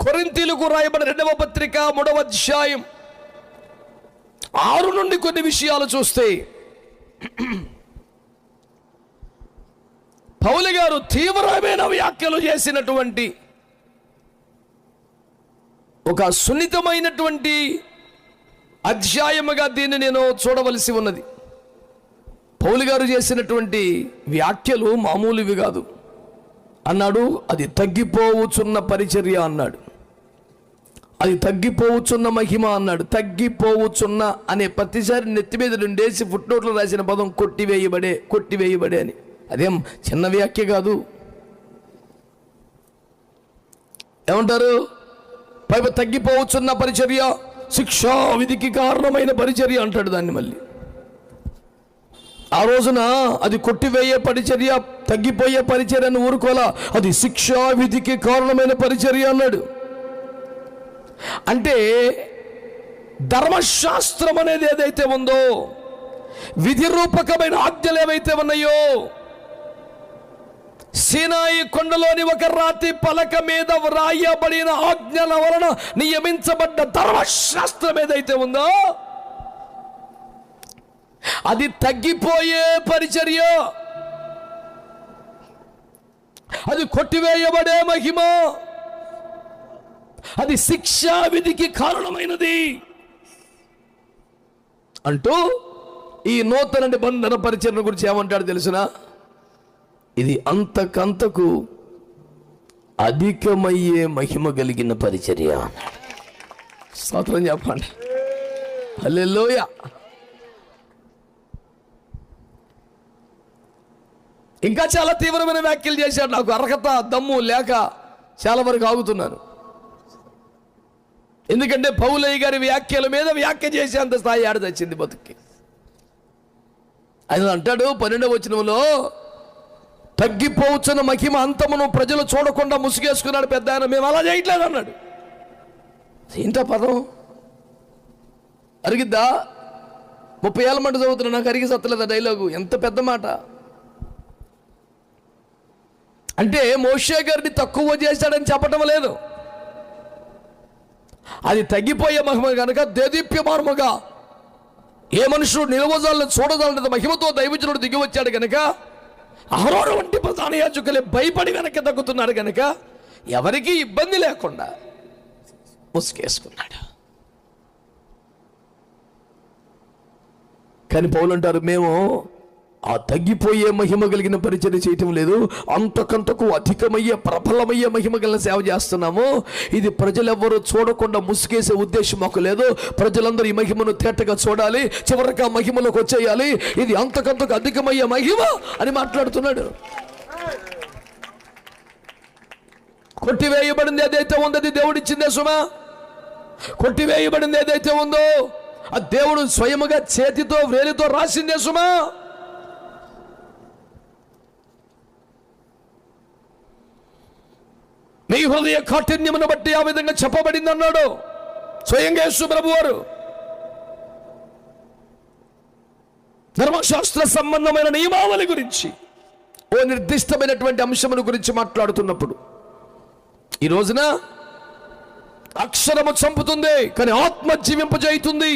కొరింతీలకు రాయబడిన రెండవ పత్రిక మూడవ అధ్యాయం. ఆరు నుండి కొన్ని విషయాలు చూస్తే పౌలు గారు తీవ్రమైన వ్యాఖ్యలు చేసినటువంటి ఒక సున్నితమైనటువంటి అధ్యాయముగా దీన్ని నేను చూడవలసి ఉన్నది. పౌలు గారు చేసినటువంటి వ్యాఖ్యలు మామూలువి కాదు. అన్నాడు అది తగ్గిపోవచ్చున్న పరిచర్య అన్నాడు. అది తగ్గిపోవచ్చున్న మహిమ అన్నాడు. తగ్గిపోవచ్చున్న అనే ప్రతిసారి నెత్తి మీద రెండేసి ఫుట్నోట్లో రాసిన పదం కొట్టివేయబడే కొట్టివేయబడే అని. అదేం చిన్న వ్యాఖ్య కాదు. ఏమంటారు? పైపు తగ్గిపోవచ్చున్న పరిచర్య శిక్షా విధికి కారణమైన పరిచర్య అంటాడు దాన్ని మళ్ళీ. ఆ రోజున అది కొట్టివేయే పరిచర్య తగ్గిపోయే పరిచర్యను ఊరుకోలా అది శిక్షా విధికి కారణమైన పరిచర్య అన్నాడు. అంటే ధర్మశాస్త్రం అనేది ఏదైతే ఉందో విధి రూపకమైన ఆజ్ఞలు ఏవైతే ఉన్నాయో సీనాయి కొండలోని ఒక రాతి పలక మీద వ్రాయబడిన ఆజ్ఞల వలన నియమించబడ్డ ధర్మశాస్త్రం ఏదైతే ఉందో అది తగ్గిపోయే పరిచర్య. అది కొట్టివేయబడే మహిమ. అది శిక్షా విధికి కారణమైనది. అంటూ ఈ నూతన నిబంధన పరిచరణ గురించి ఏమంటాడు తెలిసిన? ఇది అంతకంతకు అధికమయ్యే మహిమ కలిగిన పరిచర్య. స్తోత్రం చెప్పండి. హల్లెలూయ. ఇంకా చాలా తీవ్రమైన వ్యాఖ్యలు చేశాడు. నాకు అర్హత దమ్ము లేక చాలా వరకు ఆగుతున్నాను. ఎందుకంటే పౌలయ్య గారి వ్యాఖ్యల మీద వ్యాఖ్య చేసేంత స్థాయి ఆడ తెచ్చింది బతుక్కి. ఆయన అంటాడు పన్నెండవ వచనంలో తగ్గిపోవచ్చున్న మహిమ అంతమును ప్రజలు చూడకుండా ముసుగేసుకున్నాడు పెద్ద ఆయన. మేము అలా చేయట్లేదు అన్నాడు. ఏంటో పదం? అరిగిద్దా? ముప్పై ఏళ్ళ మంట చదువుతున్నా నాకు అరిగి సత్తలేదు డైలాగు? ఎంత పెద్ద మాట. అంటే మోషే గారిని తక్కువ చేశాడని చెప్పటం లేదు. అది తగ్గిపోయే మహిమ కనుక దేదీప్యమానముగా ఏ మనుషుడు నిలవజాలని చూడజాలన్నది మహిమతో దైవజనుడు దిగి వచ్చాడు కనుక అహరోరు వంటి ప్రధాన యాజకులే భయపడి వెనక్కి తగ్గుతున్నారు కనుక ఎవరికీ ఇబ్బంది లేకుండా ముసుగేసుకున్నాడు. కానీ పౌలు అంటారు మేము ఆ తగ్గిపోయే మహిమ కలిగిన పరిచయం చేయటం లేదు. అంతకంతకు అధికమయ్యే ప్రబలమయ్యే మహిమ కలిగిన సేవ చేస్తున్నాము. ఇది ప్రజలెవ్వరూ చూడకుండా ముసుగేసే ఉద్దేశం మాకు లేదు. ప్రజలందరూ ఈ మహిమను తేటగా చూడాలి చివరికి ఆ మహిమలోకి వచ్చేయాలి. ఇది అంతకంతకు అధికమయ్యే మహిమ అని మాట్లాడుతున్నాడు. కొట్టివేయబడింది ఏదైతే ఉందో అది దేవుడిచ్చిందే సుమా. కొట్టివేయబడింది ఏదైతే ఉందో ఆ దేవుడు స్వయముగా చేతితో వేలితో రాసిందే సుమా మీ హృదయ కాఠిన్యమును బట్టి ఆ విధంగా చెప్పబడింది అన్నాడు స్వయంగా సుప్రభు వారు ధర్మశాస్త్ర సంబంధమైన నియమావళి గురించి ఓ నిర్దిష్టమైనటువంటి అంశమును గురించి మాట్లాడుతున్నప్పుడు ఈ రోజున అక్షరము చంపుతుంది కానీ ఆత్మ జీవింపజేయుతుంది.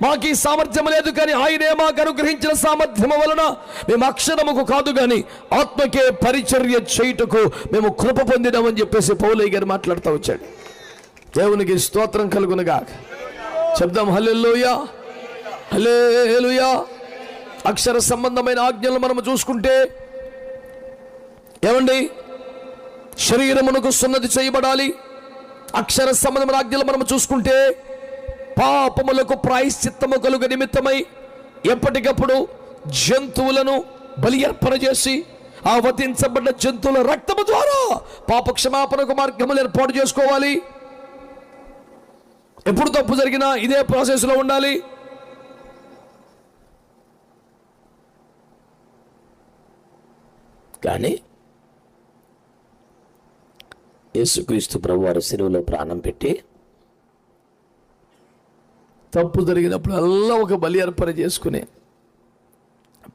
మాకు ఈ సామర్థ్యం లేదు కానీ ఆయనే మాకు అనుగ్రహించిన సామర్థ్యము వలన మేము అక్షరముకు కాదు కానీ ఆత్మకే పరిచర్య చేయుటకు మేము కృప పొందినామని చెప్పేసి పౌలయ్య గారు మాట్లాడుతూ వచ్చాడు. దేవునికి స్తోత్రం కలుగునగా చెప్దాం హల్లెల్లోయా హల్లెలూయా. అక్షర సంబంధమైన ఆజ్ఞలు మనము చూసుకుంటే ఏమండి? శరీరమునకు సున్నతి చేయబడాలి. అక్షర సంబంధమైన ఆజ్ఞలు మనం చూసుకుంటే పాపములకు ప్రాయశ్చిత్తము కలుగు నిమిత్తమై ఎప్పటికప్పుడు జంతువులను బలి అర్పణ చేసి ఆ వధించబడ్డ జంతువుల రక్తము ద్వారా పాప క్షమాపణకు మార్గములు ఏర్పాటు చేసుకోవాలి. ఎప్పుడు తప్పు జరిగినా ఇదే ప్రాసెస్లో ఉండాలి. కానీ యేసుక్రీస్తు ప్రభువారు శిరువులో ప్రాణం పెట్టి తప్పు జరిగినప్పుడు అల్లా ఒక బలి అర్పణ చేసుకునే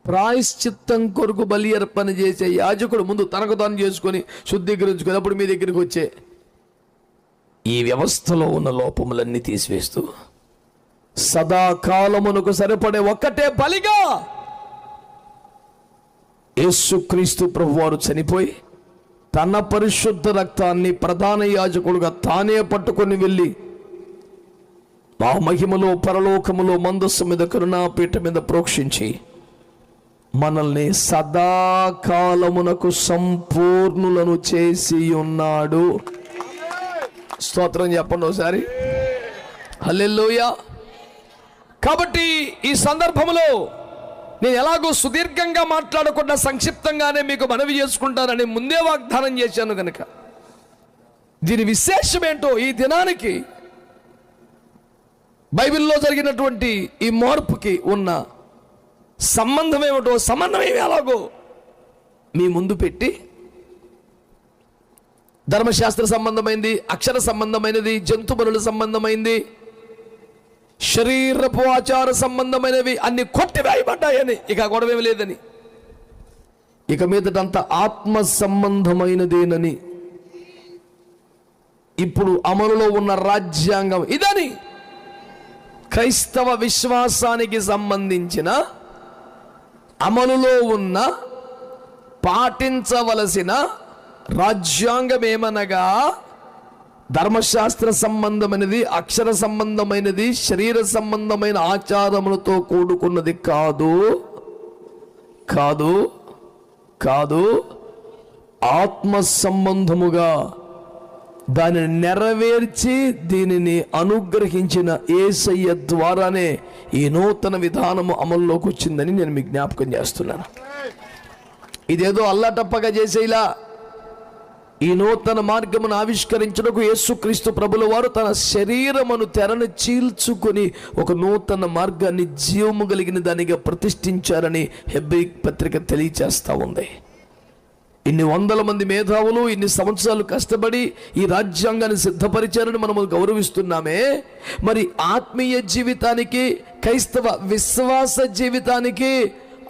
ప్రాయశ్చిత్తం కొరకు బలి అర్పణ చేసే యాజకుడు ముందు తనకు తాను చేసుకొని శుద్ధీకరించుకుని అప్పుడు మీ దగ్గరికి వచ్చే ఈ వ్యవస్థలో ఉన్న లోపములన్నీ తీసివేస్తూ సదాకాలమునకు సరిపడే ఒక్కటే బలిగా యేసుక్రీస్తు ప్రభువారు చనిపోయి తన పరిశుద్ధ రక్తాన్ని ప్రధాన యాజకుడుగా తానే పట్టుకొని వెళ్ళి మా మహిమలో పరలోకములో మందస్సు మీద కరుణాపీఠ మీద ప్రోక్షించి మనల్ని సదాకాలమునకు సంపూర్ణులను చేసి ఉన్నాడు. స్తోత్రం చెప్పండి ఒకసారి. హల్లెలూయా. కాబట్టి ఈ సందర్భంలో నేను ఎలాగో సుదీర్ఘంగా మాట్లాడకుండా సంక్షిప్తంగానే మీకు మనవి చేసుకుంటానని ముందే వాగ్దానం చేశాను కనుక దీని విశేషం ఏంటో ఈ దినానికి బైబిల్లో జరిగినటువంటి ఈ మార్పుకి ఉన్న సంబంధం ఏమిటో సంబంధం ఏమి ఎలాగో మీ ముందు పెట్టి ధర్మశాస్త్ర సంబంధమైంది అక్షర సంబంధమైనది జంతు సంబంధమైంది శరీరపు ఆచార సంబంధమైనవి అన్ని కొట్టివేయబడ్డాయని. ఇక గొడవేమి లేదని. ఇక మీదటంతా ఆత్మ సంబంధమైనదేనని. ఇప్పుడు అమలులో ఉన్న రాజ్యాంగం ఇదని. క్రైస్తవ విశ్వాసానికి సంబంధించిన అమలులో ఉన్న పాటించవలసిన రాజ్యాంగం ఏమనగా ధర్మశాస్త్ర సంబంధమైనది అక్షర సంబంధమైనది శరీర సంబంధమైన ఆచారములతో కూడుకున్నది కాదు. కాదు. కాదు. ఆత్మ సంబంధముగా దానిని నెరవేర్చి దీనిని అనుగ్రహించిన ఏసయ్య ద్వారానే ఈ నూతన విధానము అమల్లోకి వచ్చిందని నేను మీకు జ్ఞాపకం చేస్తున్నాను. ఇదేదో అల్లాటప్పగా చేసేలా ఈ నూతన మార్గమును ఆవిష్కరించడకు యేసుక్రీస్తు ప్రభుల వారు తన శరీరమును తెరను చీల్చుకొని ఒక నూతన మార్గాన్ని జీవము కలిగిన దానిగా ప్రతిష్ఠించారని హెబ్రి పత్రిక తెలియచేస్తూ ఉంది. ఇన్ని వందల మంది మేధావులు ఇన్ని సంవత్సరాలు కష్టపడి ఈ రాజ్యాంగాన్ని సిద్ధపరిచారని మనము గౌరవిస్తున్నామే. మరి ఆత్మీయ జీవితానికి క్రైస్తవ విశ్వాస జీవితానికి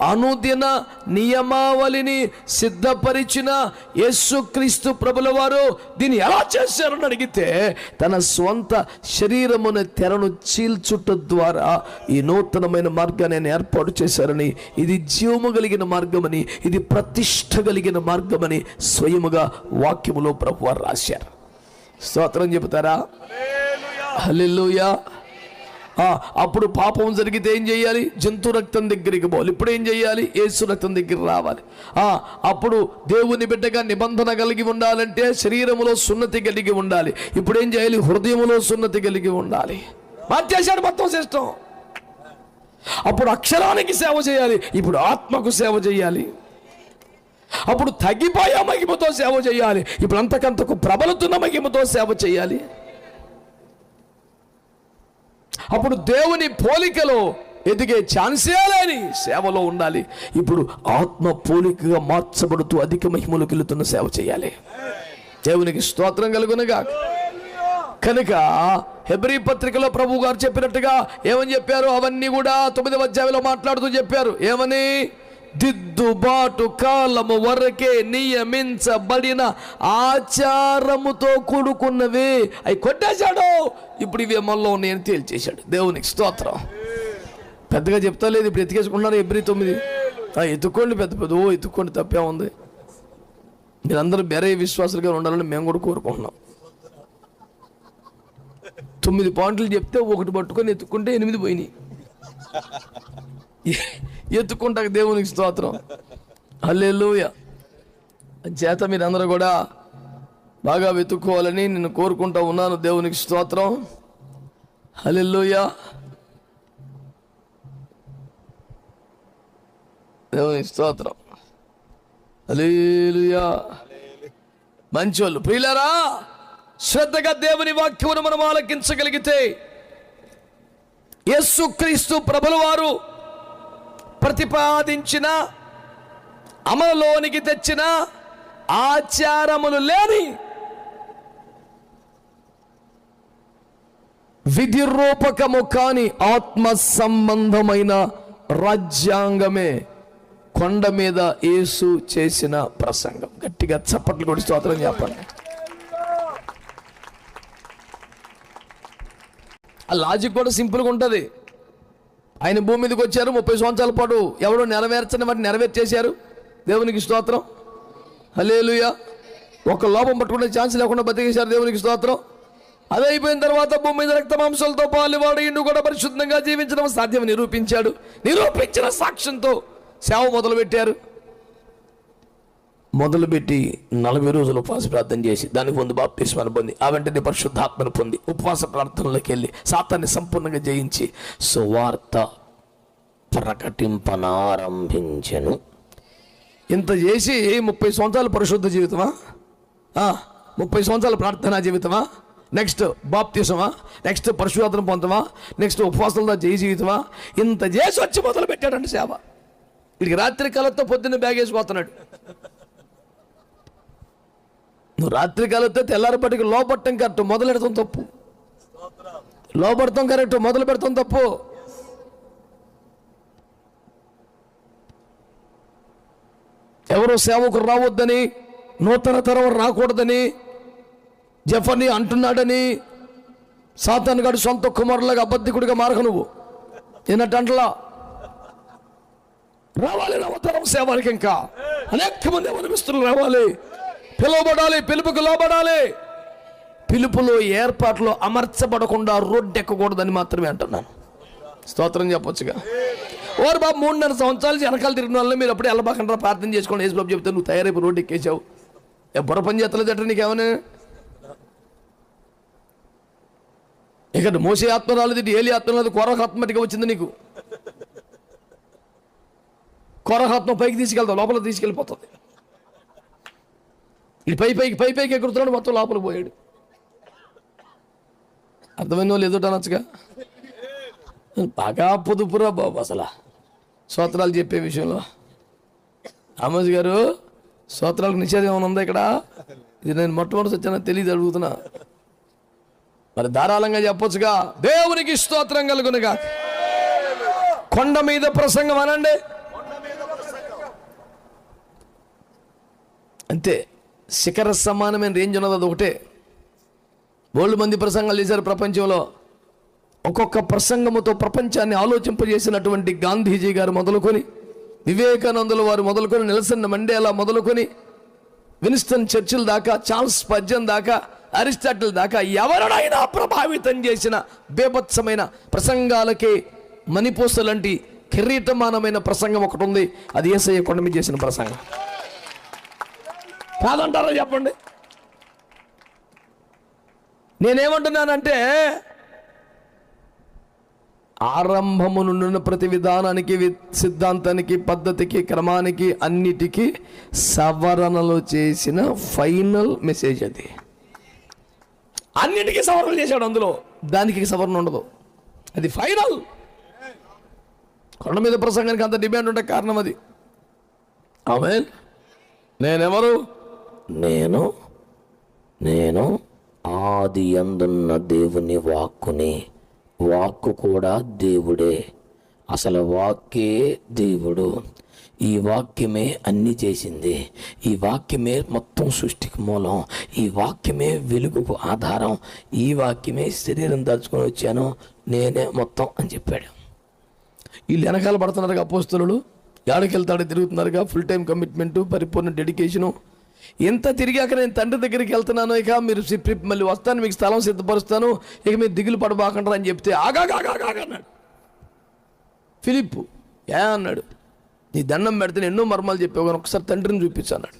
అనుదిన నియమావళిని సిద్ధపరిచిన యేసుక్రీస్తు ప్రభుల వారు దీన్ని ఎలా చేశారని అడిగితే తన స్వంత శరీరమున తెరను చీల్చుట ద్వారా ఈ నూతనమైన మార్గాన్ని ఆయన ఏర్పాటు చేశారని ఇది జీవము కలిగిన మార్గమని ఇది ప్రతిష్ట కలిగిన మార్గమని స్వయముగా వాక్యములో ప్రభు వారు రాశారు. స్తోత్రం చెబుతారా? హల్లెలూయా. అప్పుడు పాపం జరిగితే ఏం చేయాలి? జంతు రక్తం దగ్గరికి పోవాలి. ఇప్పుడు ఏం చేయాలి? ఏసు రక్తం దగ్గర రావాలి. అప్పుడు దేవుని బిడ్డగా నిబంధన కలిగి ఉండాలంటే శరీరంలో సున్నతి కలిగి ఉండాలి. ఇప్పుడు ఏం చేయాలి? హృదయములో సున్నతి కలిగి ఉండాలి. మార్చేశాడు మొత్తం సిస్టం. అప్పుడు అక్షరానికి సేవ చేయాలి. ఇప్పుడు ఆత్మకు సేవ చేయాలి. అప్పుడు తగ్గిపోయే మహిమతో సేవ చేయాలి. ఇప్పుడు అంతకంతకు ప్రబలుతున్న మహిమతో సేవ చేయాలి. అప్పుడు దేవుని పోలికలో ఎదిగే ఛాన్సే లేని సేవలో ఉండాలి. ఇప్పుడు ఆత్మ పోలికగా మార్చబడుతూ అధిక మహిమలోకి వెళుతున్న సేవ చేయాలి. దేవునికి స్తోత్రం కలుగునగా కనుక హెబ్రీ పత్రికలో ప్రభు గారు చెప్పినట్టుగా ఏమని చెప్పారు? అవన్నీ కూడా తొమ్మిదవ అధ్యాయంలో మాట్లాడుతూ చెప్పారు. ఏమని? దిద్దుబాటు కాలము వరకే నియమించబడిన ఆచారముతో కూడుకున్నవి. అవి కొట్టేశాడు. ఇప్పుడు ఇవి అమల్లో నేను తేల్చేశాడు. దేవునికి స్తోత్రం. పెద్దగా చెప్తా లేదు. ఇప్పుడు ఎతికేసుకున్నారు ఎబ్రి తొమ్మిది. ఆ, ఎత్తుకోండి పెద్ద పెద్ద. ఓ ఎత్తుకోండి తప్పే ఉంది. మీరందరూ బెరే విశ్వాసులుగా ఉండాలని మేము కూడా కోరుకుంటున్నాం. తొమ్మిది పాయింట్లు చెప్తే ఒకటి పట్టుకొని ఎత్తుకుంటే ఎనిమిది పోయినాయి. ఎత్తుకుంటాక దేవునికి స్తోత్రం. హల్లెలూయ. చేత మీరందరూ కూడా బాగా వెతుక్కోవాలని నేను కోరుకుంటా ఉన్నాను దేవునికి స్తోత్రం. హలెల్లుయ. దేవునికి స్తోత్రం. హల్లెలూయా. మంచోళ్ళు ప్రియులరా శ్రద్ధగా దేవుని వాక్యమును మనం ఆలకించగలిగితే యేసుక్రీస్తు ప్రభుల వారు ప్రతిపాదించిన అమలులోనికి తెచ్చిన ఆచారములు లేని విధి రూపకము కాని ఆత్మ సంబంధమైన రాజ్యాంగమే కొండ మీద యేసు చేసిన ప్రసంగం. గట్టిగా చప్పట్లు కొడి స్తోత్రం చెప్పండి. ఆ లాజిక్ కూడా సింపుల్గా ఉంటుంది. ఆయన భూమి మీదకి వచ్చారు. ముప్పై సంవత్సరాల పాటు ఎవడో నెరవేర్చని వాటిని నెరవేర్చేశారు. దేవునికి స్తోత్రం. హలేలుయా ఒక లోపం పట్టుకునే ఛాన్స్ లేకుండా బతికేశారు దేవునికి స్తోత్రం. అదే అయిపోయిన తర్వాత భూమి మీద రక్త మాంసాలతో పాలువాడు ఇండు కూడా పరిశుద్ధంగా జీవించడం సాధ్యం నిరూపించాడు. నిరూపించిన సాక్ష్యంతో సేవ మొదలుపెట్టారు. మొదలుపెట్టి నలభై రోజులు ఉపవాస ప్రార్థన చేసి దానికి ముందు బాప్తిస్మాన్ని పొంది ఆ వెంటనే పరిశుద్ధాత్మను పొంది ఉపవాస ప్రార్థనలోకి వెళ్ళి సాతాన్ని సంపూర్ణంగా జయించి సువార్త ప్రకటింపనారంభించను ఇంత చేసి ముప్పై సంవత్సరాలు పరిశుద్ధ జీవితమా? ముప్పై సంవత్సరాల ప్రార్థనా జీవితమా? నెక్స్ట్ బాప్తీసమా? నెక్స్ట్ పరిశుధాత్మను పొందమా నెక్స్ట్ ఉపవాసంతో జయ జీవితమా? ఇంత చేసి వచ్చి మొదలు పెట్టాడండి సేవ. వీడికి రాత్రి కలతో పొద్దున్న బ్యాగ్ వేసిపోతున్నాడు నువ్వు రాత్రి కాలతో తెల్లారిపటికి లోపట్టం కరెక్ట్ మొదలు పెడతాం తప్పు. లోపడతాం కరెక్ట్ మొదలు పెడతాం తప్పు. ఎవరు సేవకు రావద్దని నూతన తరం రాకూడదని జఫర్ని అంటున్నాడని సాతాన్ గడు సొంత కుమారులాగా అబద్ధికుడిగా మారక నువ్వు. ఏనట్టంటలా రావాలి నవతరం సేవలకి ఇంకా. అనేక మంది అవలమిస్తులు రావాలి. పిలువబడాలి పిలుపుకు లోబడాలి. పిలుపులో ఏర్పాట్లు అమర్చబడకుండా రోడ్డెక్కకూడదని మాత్రమే అంటున్నాను. స్తోత్రం చెప్పొచ్చుగా. ఓరు బాబు మూడున్నర సంవత్సరాలు వెనకాల తిరిగిన వాళ్ళని మీరు అప్పుడు వెళ్ళబాకుండా ప్రార్థన చేసుకోండి. యేసు బాబు చెప్తే నువ్వు తయారైపోయి రోడ్డు ఎక్కేసావు ఏ బుర్ర పని చేస్తలేదట నీకేమని? ఇక్కడ మోసే ఆత్మ రాలేదు ఏలి ఆత్మ రాలేదు కొరక ఆత్మటిగా వచ్చింది నీకు. కొరహాత్మ పైకి తీసుకెళ్తావు లోపల తీసుకెళ్ళిపోతుంది. ఇది పై పైకి పై పైకి ఎగురుతున్నాడు మొత్తం లోపలికి పోయాడు. అర్థమైందో లేదో అనొచ్చుగా? బాగా పొదుపురా బాబు అసలు. స్తోత్రాలు చెప్పే విషయంలో. రామోజీ గారు స్తోత్రాలకు నిషేధం ఏమైనా ఉందా ఇక్కడ? ఇది నేను మొట్టమొదటి వచ్చానో తెలియదు అడుగుతున్నా. మరి ధారాళంగా చెప్పొచ్చుగా? దేవునికి స్తోత్రం కలుగునుగా. కొండ మీద ప్రసంగం అనండి. అంతే. శిఖర సమానమైన రేంజ్ ఉన్నది అది ఒకటే. బోళ్ళు మంది ప్రసంగాలు చేశారు ప్రపంచంలో. ఒక్కొక్క ప్రసంగముతో ప్రపంచాన్ని ఆలోచింపజేసినటువంటి గాంధీజీ గారు మొదలుకొని వివేకానందుల వారు మొదలుకొని నెల్సన్ మండేలా మొదలుకొని విన్స్టన్ చర్చిల్ దాకా చార్ల్స్ పద్యం దాకా అరిస్టాటిల్ దాకా ఎవరినైనా ప్రభావితం చేసిన బేభత్సమైన ప్రసంగాలకే మణిపూస లాంటి కిరీటమానమైన ప్రసంగం ఒకటి ఉంది. అది ఏసయ్య కొండ మీద చేసిన ప్రసంగం. కాదంటారా చెప్పండి? నేనేమంటున్నానంటే ఆరంభము నుండి ప్రతి విధానానికి సిద్ధాంతానికి పద్ధతికి క్రమానికి అన్నిటికీ సవరణలు చేసిన ఫైనల్ మెసేజ్ అది. అన్నిటికీ సవరణలు చేశాడు అందులో. దానికి సవరణ ఉండదు. అది ఫైనల్. కొండ మీద ప్రసంగానికి అంత డిమాండ్ ఉండే కారణం అది. ఆమె నేనెవరు? నేను నేను ఆది అందున్న దేవుని వాక్కుని వాక్కు కూడా దేవుడే. అసలు వాక్కే దేవుడు. ఈ వాక్యమే అన్ని చేసింది. ఈ వాక్యమే మొత్తం సృష్టికి మూలం. ఈ వాక్యమే వెలుగుకు ఆధారం. ఈ వాక్యమే శరీరం దాచుకొని వచ్చాను. నేనే మొత్తం అని చెప్పాడు. వీళ్ళు వెనకాల పడుతున్నారుగా అపోస్తులు ఏడకి వెళ్తాడు తిరుగుతున్నారుగా. ఫుల్ టైం కమిట్మెంటు పరిపూర్ణ డెడికేషను ఎంత తిరిగాక నేను తండ్రి దగ్గరికి వెళ్తున్నాను ఇక మీరు మళ్ళీ వస్తాను మీకు స్థలం సిద్ధపరుస్తాను ఇక మీరు దిగులు పడబాకంటారు అని చెప్తే ఆగాగాగాగా అన్నాడు. ఫిలిప్ ఏ అన్నాడు? నీ దండం పెడితే ఎన్నో మర్మాలు చెప్పావు కానీ ఒకసారి తండ్రిని చూపించన్నాడు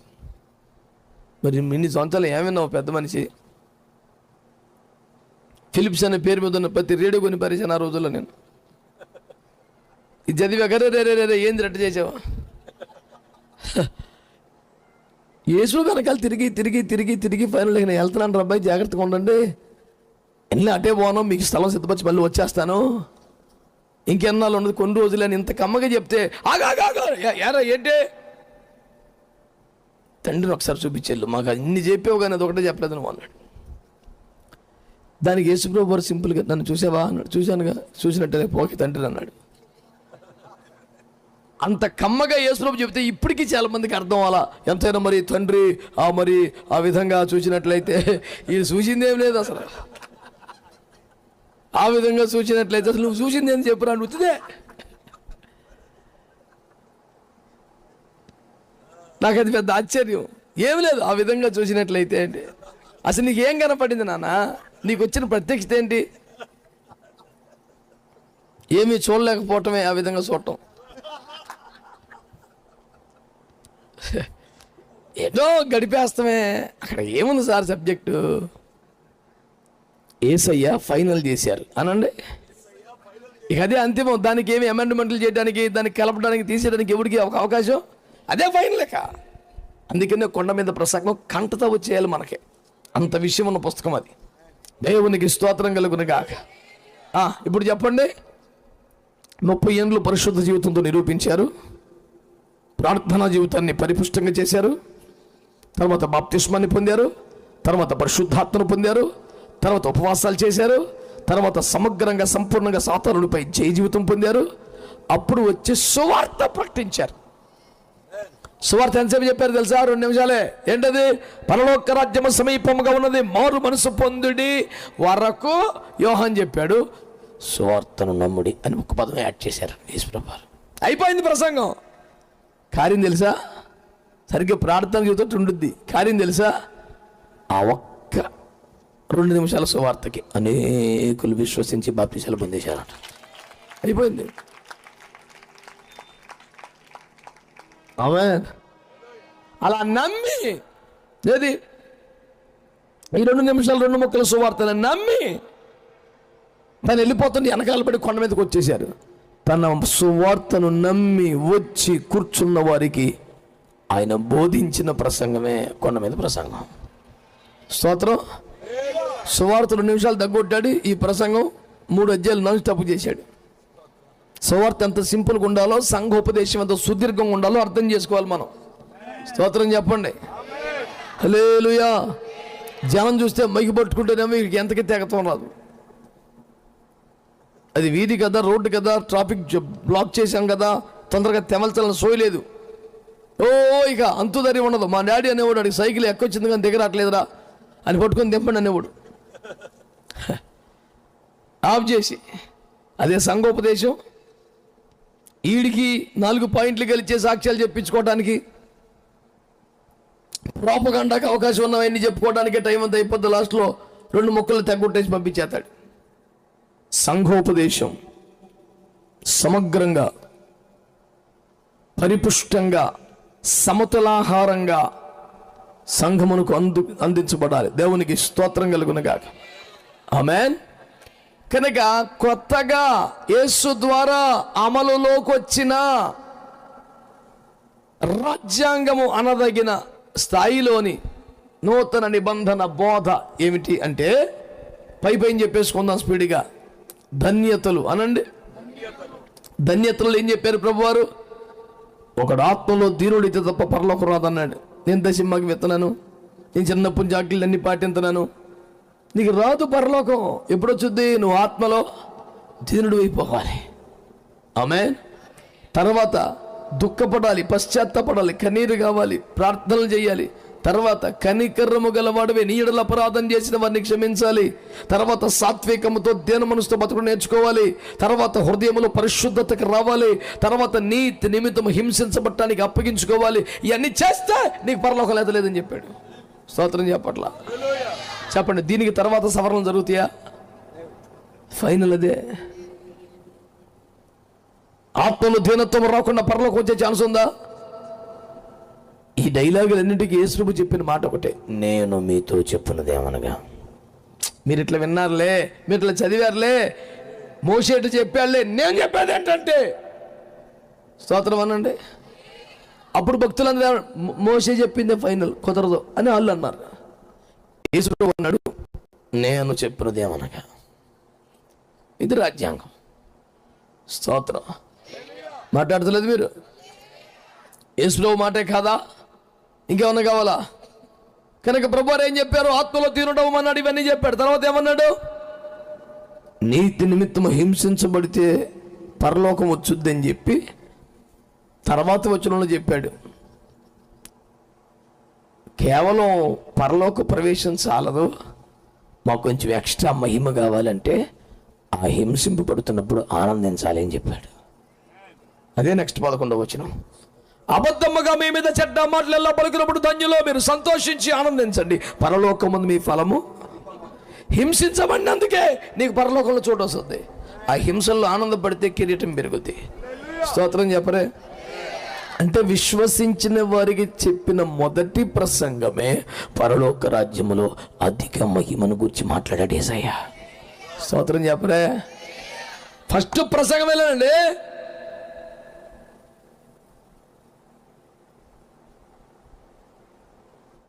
మరి ఇన్ని సంవత్సరాలు ఏమైనావు పెద్ద మనిషి? ఫిలిప్స్ అనే పేరు మీద ఉన్న ప్రతి రేడియో కొని పరిచయం ఆ రోజుల్లో నేను. ఇది చదివా రే రే రే రే, రే ఏంది రెట్ట చేసావా? యేసు వెనకాల తిరిగి తిరిగి తిరిగి తిరిగి ఫైనల్ నేను వెళ్తున్నాను అబ్బాయి జాగ్రత్తగా ఉండండి. ఎన్ని అటే పోను మీకు స్థలం సిద్ధపరిచి మళ్ళీ వచ్చేస్తాను. ఇంకెన్నాళ్ళు ఉండదు కొన్ని రోజులు అని ఇంత కమ్మగా చెప్తే ఆగాగా ఎరా ఏంటి? తండ్రిని ఒకసారి చూపించేళ్ళు మాకు అన్ని చెప్పావు కానీ అది ఒకటే చెప్పలేదు నువ్వు అన్నాడు. దానికి యేసుప్రభు వారు సింపుల్గా నన్ను చూసావా అన్నాడు. చూశానుగా చూసినట్టే పోకి తండ్రి అన్నాడు. అంత కమ్మగా యేసుప్రభు చెబితే ఇప్పటికీ చాలా మందికి అర్థం అలా ఎంతైనా మరి తండ్రి ఆ మరి ఆ విధంగా చూసినట్లయితే ఇది చూసిందేం లేదు అసలు. ఆ విధంగా చూసినట్లయితే అసలు నువ్వు చూసింది ఏం చెప్పురా నువ్వుతుందే నాకు అది పెద్ద ఆశ్చర్యం. ఏం లేదు ఆ విధంగా చూసినట్లయితే ఏంటి? అసలు నీకు ఏం కనపడింది నాన్న? నీకు వచ్చిన ప్రత్యక్షత ఏంటి? ఏమీ చూడలేకపోవటమే ఆ విధంగా చూడటం. ఏదో గడిపేస్తామే. అక్కడ ఏముంది సార్ సబ్జెక్టు? ఏసయ్య ఫైనల్ చేశారు. అనండి. ఇక అదే అంతిమం. దానికి ఏమి అమెండ్మెంట్లు చేయడానికి దానికి కలపడానికి తీసేయడానికి ఎవరికి ఒక అవకాశం? అదే ఫైనల్ లెక్క అందుకనే కొండ మీద ప్రసంగం కంటతో వచ్చేయాలి మనకి. అంత విషయం ఉన్న పుస్తకం అది. దేవునికి స్తోత్రం కలుగును కాక ఆ, ఇప్పుడు చెప్పండి. ముప్పై ఏండ్లు పరిశుద్ధ జీవితంతో నిరూపించారు. ప్రార్థనా జీవితాన్ని పరిపుష్టంగా చేశారు. తర్వాత బాప్తిష్మాన్ని పొందారు. తర్వాత పరిశుద్ధాత్మను పొందారు. తర్వాత ఉపవాసాలు చేశారు. తర్వాత సమగ్రంగా సంపూర్ణంగా సాతానుడిపై జయ జీవితం పొందారు. అప్పుడు వచ్చి సువార్త ప్రకటించారు. సువార్త ఎంతసేపు చెప్పారు తెలుసా? రెండు నిమిషాలే. ఏంటది? పరలోక రాజ్యము సమీపముగా ఉన్నది. మారు మనసు పొందుడి వరకు యోహన్ చెప్పాడు. సువార్తను నమ్ముడి అని ఒక పదం యాడ్ చేశారు. యేసుప్రభారు అయిపోయింది ప్రసంగం. కార్యం తెలుసా? సరిగ్గా ప్రార్థన జీవితం ఉండుద్ది. కార్యం తెలుసా? ఆ ఒక్క రెండు నిమిషాల సువార్తకి అనేకులు విశ్వసించి బాప్తిశాలు పొందేశారట. అయిపోయింది. ఆమె అలా నమ్మి ఏది? ఈ రెండు నిమిషాలు రెండు ముక్కల సువార్తను నమ్మి తను వెళ్ళిపోతుంది వెనకాల పడి కొండ మీదకి వచ్చేసారు తన సువార్తను నమ్మి వచ్చి కూర్చున్న వారికి ఆయన బోధించిన ప్రసంగమే కొండ మీద ప్రసంగం. స్తోత్రం. సువార్త రెండు నిమిషాలు తగ్గొట్టాడు. ఈ ప్రసంగం మూడు అధ్యాయులు నాన్ తప్పు చేశాడు. సువార్త ఎంత సింపుల్గా ఉండాలో సంఘోపదేశం ఎంత సుదీర్ఘంగా ఉండాలో అర్థం చేసుకోవాలి మనం. స్తోత్రం చెప్పండి. హలేలుయా జనం చూస్తే మైకి పట్టుకుంటేనేమో వీరికి ఎంతకి తెగతం రాదు. అది వీధి కదా రోడ్డు కదా ట్రాఫిక్ బ్లాక్ చేశాం కదా తొందరగా తెమల్చాలని సోయలేదు ఓ ఇక అంతుదరి ఉండదు. మా డాడీ అనేవాడు అడిగి సైకిల్ ఎక్కొచ్చింది కానీ దిగ రావట్లేదురా అని పట్టుకొని దింపండి అనేవాడు. ఆఫ్ చేసి. అదే సంఘోపదేశం. ఈడికి నాలుగు పాయింట్లు గెలిచే సాక్ష్యాలు చెప్పించుకోవడానికి ప్రాపగండాకి అవకాశం ఉన్నవన్నీ చెప్పుకోవడానికి టైం అంతా అయిపోద్ది. లాస్ట్లో రెండు మొక్కలు తెగొట్టేసి పంపించేస్తాడు. సంఘోపదేశం సమగ్రంగా పరిపుష్టంగా సమతులాహారంగా సంఘమునకు అందు అందించబడాలి. దేవునికి స్తోత్రం కలుగునగాక. ఆమెన్. కనుక కొత్తగా యేసు ద్వారా అమలులోకి వచ్చిన రాజ్యాంగము అనదగిన స్థాయిలోని నూతన నిబంధన బోధ ఏమిటి అంటే పై పైన చెప్పేసుకుందాం స్పీడ్గా. ధన్యతలు అనండి. ధన్యతలు ఏం చెప్పారు ప్రభువారు? ఒకడు ఆత్మలో ధీరుడితే తప్ప పరలోకం రాదన్నాడు. నేను దశమ్మకి విత్తనాను నేను చిన్నప్పుడు జాగ్రత్తలు అన్ని పాటింతున్నాను నీకు రాదు పరలోకం. ఎప్పుడొచ్చుద్ది నువ్వు ఆత్మలో ధీనుడు అయిపోవాలి. ఆమె తర్వాత దుఃఖపడాలి పశ్చాత్తపడాలి కన్నీరు కావాలి ప్రార్థనలు చేయాలి తర్వాత కనికర్రము గలవాడవే. నీ ఎడల అపరాధం చేసిన వారిని క్షమించాలి. తర్వాత సాత్వికముతో దేన మనసుతో బతుకు నేర్చుకోవాలి. తర్వాత హృదయములు పరిశుద్ధతకు రావాలి. తర్వాత నీతి నిమిత్తం హింసించబట్టానికి అప్పగించుకోవాలి. ఇవన్నీ చేస్తే నీకు పరలోకం లేదు లేదని చెప్పాడు. స్తోత్రం చెప్పట్లా? చెప్పండి దీనికి తర్వాత సవరణ జరుగుతాయా? ఫైనల్ అదే. ఆత్మలో దీనత్వం రాకుండా పరలోకి వచ్చే ఛాన్స్ ఉందా? ఈ డైలాగులన్నింటికి యేసుప్రభు చెప్పిన మాట ఒకటే. నేను మీతో చెప్పున్నదేమనగా మీరు ఇట్లా విన్నారులే మీరు ఇట్లా చదివారులే మోసేటు చెప్పాడులే నేను చెప్పేది ఏంటంటే? స్తోత్రం అనండి. అప్పుడు భక్తులందరూ మోసే చెప్పిందే ఫైనల్ కుదరదు అని వాళ్ళు అన్నారు. యేసుప్రభు అన్నాడు నేను చెప్పినదేమనగా ఇది రాజ్యాంగం. స్తోత్రం. మాట్లాడతలేదు మీరు? యేసుప్రభు మాటే కాదా? ఇంకేమన్నా కావాలా? కనుక ప్రభువారు ఏం చెప్పారు? ఆత్మలో తినడం అన్నాడు ఇవన్నీ చెప్పాడు. తర్వాత ఏమన్నాడు? నీతి నిమిత్తం హింసించబడితే పరలోకం వచ్చుద్దని చెప్పి తర్వాత వచనంలో చెప్పాడు. కేవలం పరలోక ప్రవేశం చాలదు. మాకు కొంచెం ఎక్స్ట్రా మహిమ కావాలంటే ఆ హింసింపబడుతున్నప్పుడు ఆనందించాలి అని చెప్పాడు. అదే నెక్స్ట్ పదకొండవ వచ్చినాం అబద్ధముగా మీ మీద చెడ్డ మాటలు ఎలా పలుకున్నప్పుడు ధన్యులో మీరు సంతోషించి ఆనందించండి. పరలోకముందు మీ ఫలము హింసించబడినందుకే నీకు పరలోకంలో చోటు వస్తుంది. ఆ హింసల్లో ఆనందపడితే కిరీటం పెరుగుద్ది. స్తోత్రం చెప్పరే? అంటే విశ్వసించిన వారికి చెప్పిన మొదటి ప్రసంగమే పరలోక రాజ్యములో అధిక మహిమను గురించి మాట్లాడాడు ఏసయ్య. స్తోత్రం చెప్పరే? ఫస్ట్ ప్రసంగం వెళ్ళండి